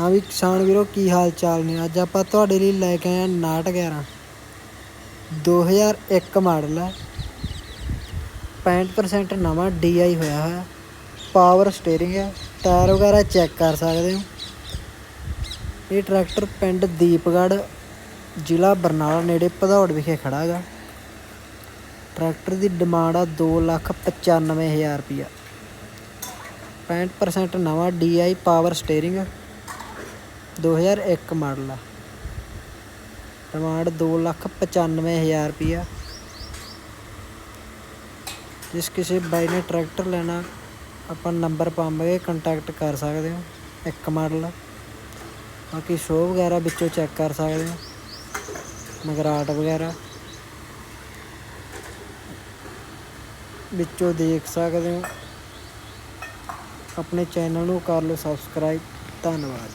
ਹਾਂ ਵੀ ਕਿਸਾਨ ਵੀਰੋ, ਕੀ ਹਾਲ ਚਾਲ ਨੇ? ਅੱਜ ਆਪਾਂ ਤੁਹਾਡੇ ਲਈ ਲੈ ਕੇ ਆਏ ਹਾਂ ਨਾਟ 11 2001 ਮਾਡਲ ਹੈ। 65% ਨਵਾਂ DI ਹੋਇਆ ਹੋਇਆ। ਪਾਵਰ ਸਟੀਅਰਿੰਗ ਹੈ। ਟਾਇਰ ਵਗੈਰਾ ਚੈੱਕ ਕਰ ਸਕਦੇ ਹੋ। ਇਹ ਟਰੈਕਟਰ ਪਿੰਡ ਦੀਪਗੜ੍ਹ ਜ਼ਿਲ੍ਹਾ ਬਰਨਾਲਾ ਨੇੜੇ ਭਦੌੜ ਵਿਖੇ ਖੜਾ ਹੈਗਾ। ਟਰੈਕਟਰ ਦੀ ਡਿਮਾਂਡ ਆ 295000 ਰੁਪਿਆ 65% ਨਵਾਂ DI ਪਾਵਰ ਸਟੀਅਰਿੰਗ 2001 ਮਾਡਲ ਆ। ਡਿਮਾਂਡ 295000 ਰੁਪਿਆ ਜਿਸ ਕਿਸੇ ਬਾਈ ਨੇ ਟਰੈਕਟਰ ਲੈਣਾ, ਆਪਾਂ ਨੰਬਰ ਪਾਵਾਂਗੇ ਕੰਟੈਕਟ ਕਰ ਸਕਦੇ ਹੋ। ਇੱਕ ਮਾਡਲ ਬਾਕੀ ਸ਼ੋ ਵਗੈਰਾ ਵਿੱਚੋਂ ਚੈੱਕ ਕਰ ਸਕਦੇ ਹੋ। ਮਗਰਾਟ ਵਗੈਰਾ। ਵਿੱਚੋਂ ਦੇਖ ਸਕਦੇ ਹੋ। ਆਪਣੇ ਚੈਨਲ ਨੂੰ ਕਰ ਲਓ ਸਬਸਕ੍ਰਾਈਬ ਧੰਨਵਾਦ।